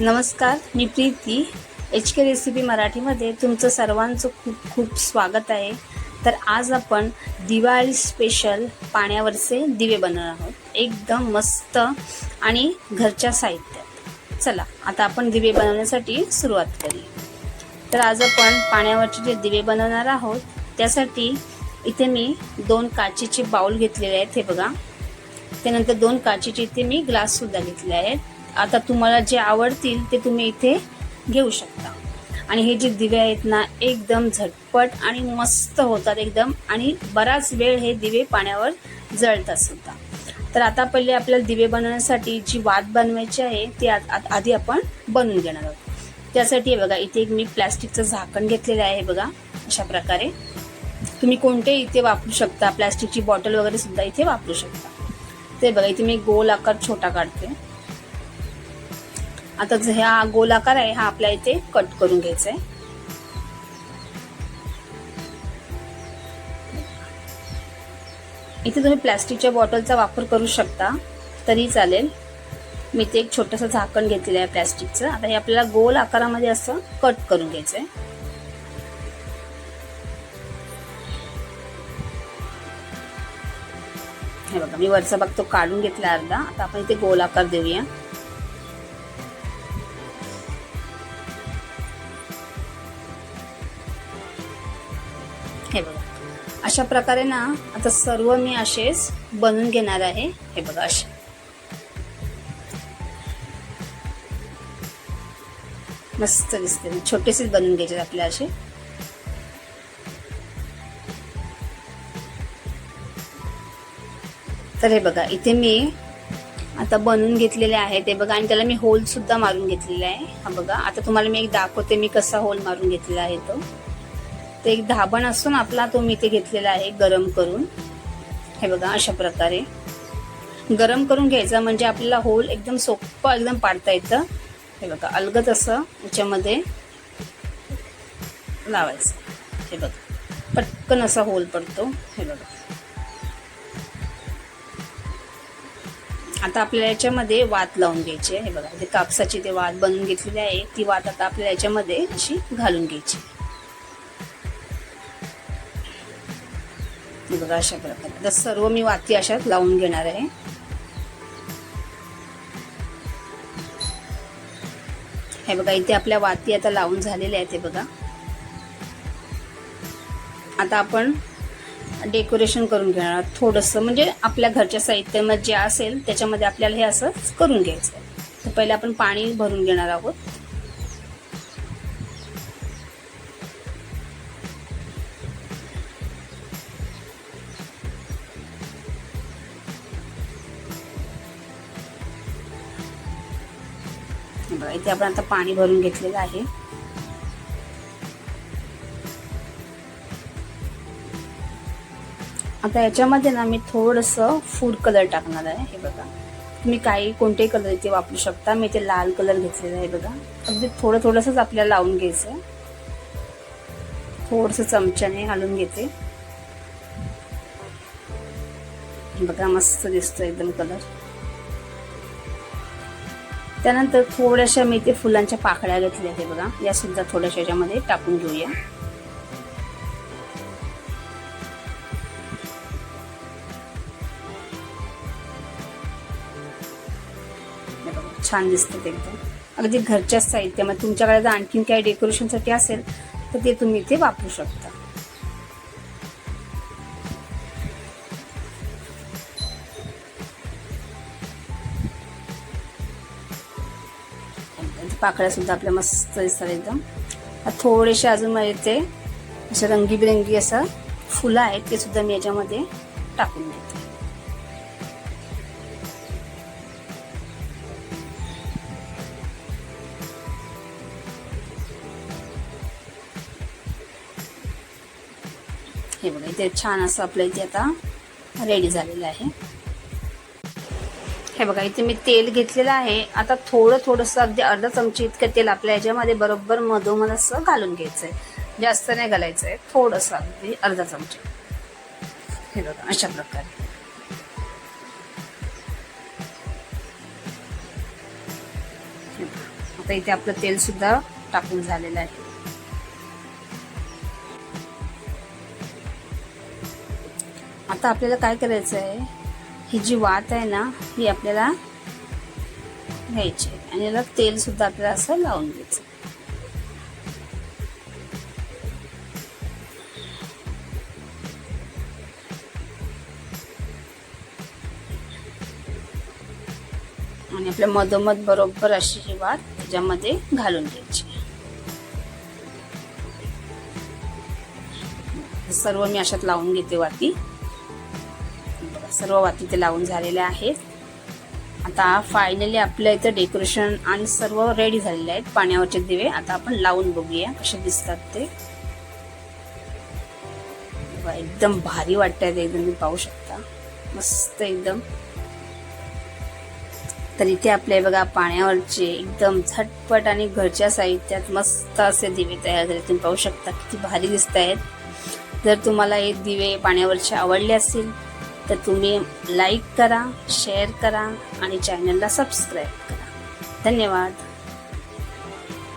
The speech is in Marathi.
नमस्कार मी प्रीती. एच के रेसिपी मराठीमध्ये तुमचं सर्वांचं खूप खूप स्वागत आहे. तर आज आपण दिवाळी स्पेशल पाण्यावरचे दिवे बनवणार आहोत. एकदम मस्त आणि घरच्या साहित्यात. चला आता आपण दिवे बनवण्यासाठी सुरुवात करूया. तर आज आपण पाण्यावरचे जे दिवे बनवणार आहोत त्यासाठी इथे मी दोन काचेचे बाउल घेतलेले आहेत हे बघा. त्यानंतर दोन काचेचे इथे मी ग्लाससुद्धा घेतले आहेत. आता तुम्हाला जे आवडतील ते तुम्ही इथे घेऊ शकता. आणि हे जे दिवे आहेत ना एकदम झटपट आणि मस्त होतात एकदम. आणि बराच वेळ हे दिवे पाण्यावर जळतात सुद्धा. तर आता पहिले आपल्याला दिवे बनवण्यासाठी जी वात बनवायची आहे ती आ- आधी आपण बनवून घेणार आहोत. त्यासाठी बघा इथे एक मी प्लॅस्टिकचं झाकण घेतलेलं आहे बघा अशा प्रकारे. तुम्ही कोणते इथे वापरू शकता प्लॅस्टिकची बॉटल वगैरे सुद्धा इथे वापरू शकता. ते बघा इथे मी गोल आकार छोटा काढते. आता ह्या गोलाकार गोल आकार आहे हा आपल्या इथे कट करून घ्यायचा आहे इथे तुम्ही प्लॅस्टिकच्या बॉटलचा वापर करू शकता तरी चालेल. मी ते एक छोटंसं झाकण घेतलेलं आहे प्लॅस्टिकचं. आता हे आपल्याला गोल आकारामध्ये असं कट करून घ्यायचं आहे हे बघा मी वरचा भाग तो काढून घेतला अर्धा. आता आपण इथे गोल आकार देऊया. हे बघा. अशा प्रकारे ना आता सर्व मी असेच बनवून घेणार आहे. हे बघा असे मस्त दिसते. छोटेसेच बनवून घ्यायचे आपल्या असे. तर हे बघा इथे मी आता बनवून घेतलेले आहे ते बघा आणि त्याला मी होल सुद्धा मारून घेतलेला आहे. हा बघा आता तुम्हाला मी एक दाखवते मी कसा होल मारून घेतलेला आहे तो. ते एक धाबण असून आपला तो मी इथे घेतलेला आहे गरम करून. हे बघा अशा प्रकारे. गरम करून घ्यायचा म्हणजे आपल्याला होल एकदम सोपं एकदम पाडता येतं. हे बघा अलगत असं याच्यामध्ये लावायचं. हे बघा पटकन असा होल पडतो. हे बघा. आता आपल्याला याच्यामध्ये वात लावून घ्यायची आहे. हे बघा ते कापसाची ते वात बनवून घेतलेली आहे. ती वात आता आपल्याला याच्यामध्ये अशी घालून घ्यायची हे बघा अशा प्रकारे. आता सर्व मी वाती अशात लावून घेणार आहे. हे बघा इथे आपल्या वाती आता लावून झालेल्या आहेत हे बघा. आता आपण डेकोरेशन करून घेणार थोडंसं म्हणजे आपल्या घरच्या साहित्यामध्ये जे असेल त्याच्यामध्ये आपल्याला हे असं करून घ्यायचं आहे. तर पहिले आपण पाणी भरून घेणार आहोत. बघा इथे आपण आता पाणी भरून घेतलेलं आहे. आता याच्यामध्ये ना मी थोडंसं फूड कलर टाकणार आहे. हे बघा. तुम्ही काही कोणतेही कलर इथे वापरू शकता. मी इथे लाल कलर घेतलेला आहे बघा. अगदी थोडं थोडंसंच आपल्याला लावून घ्यायचं थोडंसं चमच्याने घालून घेते. बघा मस्त दिसतो एकदम कलर त्यानंतर थोड्याशा मी इथे फुलांच्या पाकळ्या घेतल्या आहेत बघा. या सुद्धा थोड्याशा याच्यामध्ये टाकून घेऊया. छान दिसतात एकदम. अगदी घरच्या साहित्यामध्ये तुमच्याकडे जर आणखीन काही डेकोरेशनसाठी असेल तर ते तुम्ही इथे वापरू शकता. पाकळ्या सुद्धा आपल्या मस्त दिसतात एकदम. थोडेसे अजून माझे ते असे रंगीबिरंगी असं फुलं आहेत ते सुद्धा मी याच्यामध्ये टाकून देते. हे बघा इथे छान असं आपल्या इथे आता रेडी झालेलं आहे. हे बघा इथे मी तेल घेतलेलं आहे. आता थोडं थोडंसं अगदी अर्धा चमची इतकं तेल आपल्या याच्यामध्ये बरोबर मधोमध असं घालून घ्यायचं आहे जास्त नाही घालायचं आहे थोडंसं अगदी अर्धा चमची. हे बघा अशा प्रकारे. आता इथे आपलं तेल सुद्धा टाकून झालेलं आहे. आता आपल्याला काय करायचं आहे ही जी वात आहे ना ही आपल्याला घ्यायची. आहे. आणि याला तेलसुद्धा आपल्याला असं लावून घ्यायचं. आणि आपल्या मधोमध बरोबर अशी ही वात त्याच्यामध्ये घालून घ्यायची. सर्व मी अशात लावून घेते वाती. सर्व वाती ते लावून झालेल्या आहेत. आता फायनली आपल्या इथं डेकोरेशन आणि सर्व रेडी झालेले आहेत. पाण्यावरचे दिवे आता आपण लावून बघूया कसे दिसतात ते. एकदम भारी वाटतात एकदम तुम्ही पाहू शकता. मस्त एकदम. तर इथे आपले बघा पाण्यावरचे एकदम झटपट आणि घरच्या साहित्यात मस्त असे दिवे तयार झाले. तुम्ही पाहू शकता किती भारी दिसत आहेत जर तुम्हाला हे दिवे पाण्यावरचे आवडले असतील तर तुम्ही लाईक करा शेअर करा आणि चॅनलला सबस्क्राईब करा. धन्यवाद.